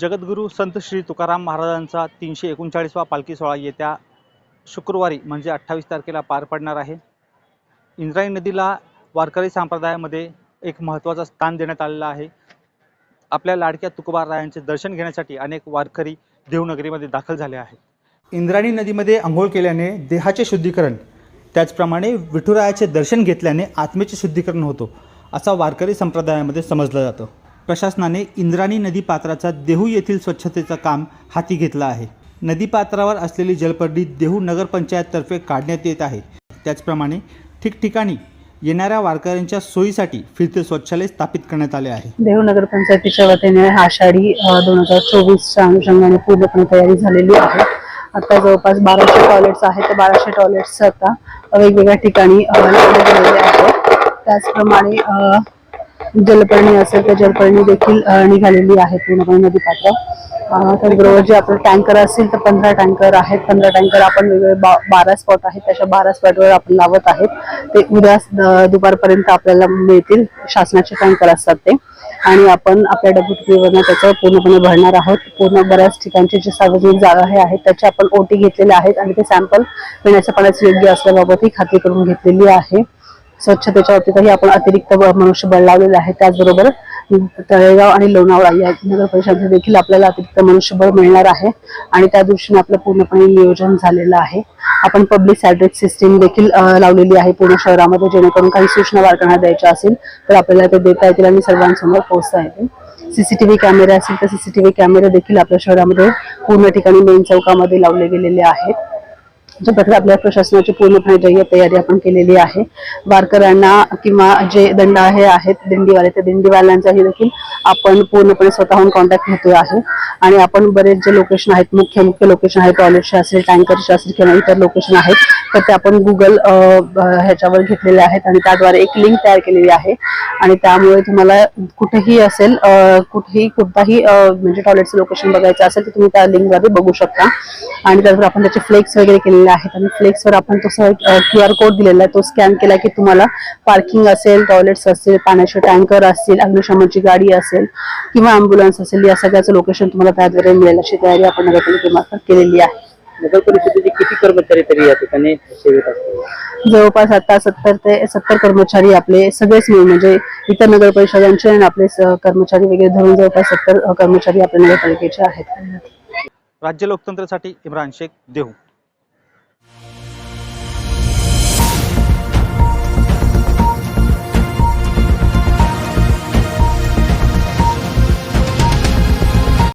जगद्गुरू संत श्री तुकाराम महाराजांचा तीनशे एकोणचाळीसवा पालखी सोहळा येत्या शुक्रवारी म्हणजे अठ्ठावीस तारखेला पार पडणार आहे. इंद्रायणी नदीला वारकरी संप्रदायामध्ये एक महत्त्वाचं स्थान देण्यात आलेलं आहे. आपल्या लाडक्या तुकोबारायांचे दर्शन घेण्यासाठी अनेक वारकरी देवनगरीमध्ये दाखल झाले आहेत. इंद्रायणी नदीमध्ये आंघोळ केल्याने देहाचे शुद्धीकरण त्याचप्रमाणे विठुरायाचे दर्शन घेतल्याने आत्मेचे शुद्धीकरण होतो असा वारकरी संप्रदायामध्ये समजलं जातं. प्रशासनाने इंद्राणी नदीपात्राचा देहू येथील स्वच्छतेचं काम हाती घेतलं आहे. नदीपात्रावर असलेली जलपर्डी देहू नगरपंचायततर्फे काढण्यात येत आहे. त्याचप्रमाणे ठिकठिकाणी येणाऱ्या वारकऱ्यांच्या सोयीसाठी फिरते शौचालय स्थापित करण्यात आले आहे. देहू नगरपंचायतीच्या वतीने आषाढी दोन हजार चोवीसच्या अनुषंगाने पूर्णपणे तयारी झालेली आहे. आता जवळपास बाराशे टॉयलेट्स आहेत. ते बाराशे टॉयलेट्स आता वेगवेगळ्या ठिकाणी लावले गेलेले आहेत. त्याचप्रमाणे जलपर्णी असेल तर जलपर्णी देखील निघालेली आहे पूर्णपणे नदीपात्र. अ, त्याचबरोबर जे आपलं टँकर असतील तर पंधरा टँकर आहेत. पंधरा टँकर आपण वेगवेगळे बा- बारा स्पॉट आहेत. त्याच्या बारा स्पॉटवर आपण लावत आहेत. ते उद्या दुपारपर्यंत आपल्याला मिळतील. शासनाचे टँकर असतात ते. आणि आपण आपल्या डब्ल्यूटीवरनं त्याचं पूर्णपणे भरणार आहोत. पूर्ण बऱ्याच ठिकाणची जी सार्वजनिक जागा हे आहेत त्याचे आपण ओटी घेतलेले आहेत आणि ते सॅम्पल पिण्याच्या पाण्याचे योग्य असल्याबाबत ही खात्री करून घेतलेली आहे. स्वच्छतेच्या बाबतीतही आपण अतिरिक्त मनुष्यबळ लावलेलं आहे. त्याचबरोबर तळेगाव आणि लोणावळा या नगर परिषदेत देखील आपल्याला अतिरिक्त मनुष्यबळ मिळणार आहे आणि त्या दृष्टीने आपलं पूर्णपणे नियोजन झालेलं आहे. आपण पब्लिक सॅड्रेट सिस्टीम देखील लावलेली आहे पुणे शहरामध्ये जेणेकरून काही सूचना वारकऱ्यांना द्यायच्या असेल तर आपल्याला ते देता येतील आणि सर्वांसमोर पोहोचता येतील. सीसीटीव्ही कॅमेरे असतील तर सीसीटीव्ही कॅमेरे देखील आपल्या शहरामध्ये पूर्ण ठिकाणी मेन चौकामध्ये लावले गेलेले आहेत. अशा आपल्या प्रशासनाची पूर्णपणे तयारी आपण केलेली आहे. वारकऱ्यांना किंवा जे दंड हे आहेत दिंडीवाले त्या दिंडीवाल्यांचाही देखील आपण पूर्णपणे स्वतःहून कॉन्टॅक्ट घेतोय आहे. आणि आपण बरेच जे लोकेशन आहेत मुख्य मुख्य लोकेशन आहेत टॉयलेटचे असेल टँकरचे असेल किंवा इतर लोकेशन आहेत तर ते आपण गुगल ह्याच्यावर घेतलेले आहेत आणि त्याद्वारे एक लिंक तयार केलेली आहे. आणि त्यामुळे तुम्हाला कुठेही असेल कुठेही कोणताही म्हणजे टॉयलेटचं लोकेशन बघायचं असेल तर तुम्ही त्या लिंकद्वारे बघू शकता. आणि त्यानंतर आपण त्याचे फ्लेक्स वगैरे केलेले आहेत. आणि फ्लेक्सवर आपण तो क्यू आर कोड दिलेला आहे. तो स्कॅन केला की तुम्हाला पार्किंग असेल टॉयलेट्स असतील पाण्याचे टँकर असतील अग्निशमनची गाडी असेल किंवा अँब्युलन्स असेल या सगळ्याचं लोकेशन तुम्हाला त्याद्वारे मिळेल. अशी तयारी आपण नगरपालिकेमार्फत केलेली आहे. नगर परिषदेचे किती कर्मचारी तरी या ठिकाणी सेवेत असतात? जवळपास आता सत्तर ते सत्तर कर्मचारी आपले सगळेच मिळून म्हणजे इतर नगर परिषदांचे आणि आपले स- कर्मचारी वगैरे धरून जवळपास सत्तर कर्मचारी आपल्या नगरपालिकेचे आहेत. राज्य लोकतंत्रासाठी इम्रान शेख देहू.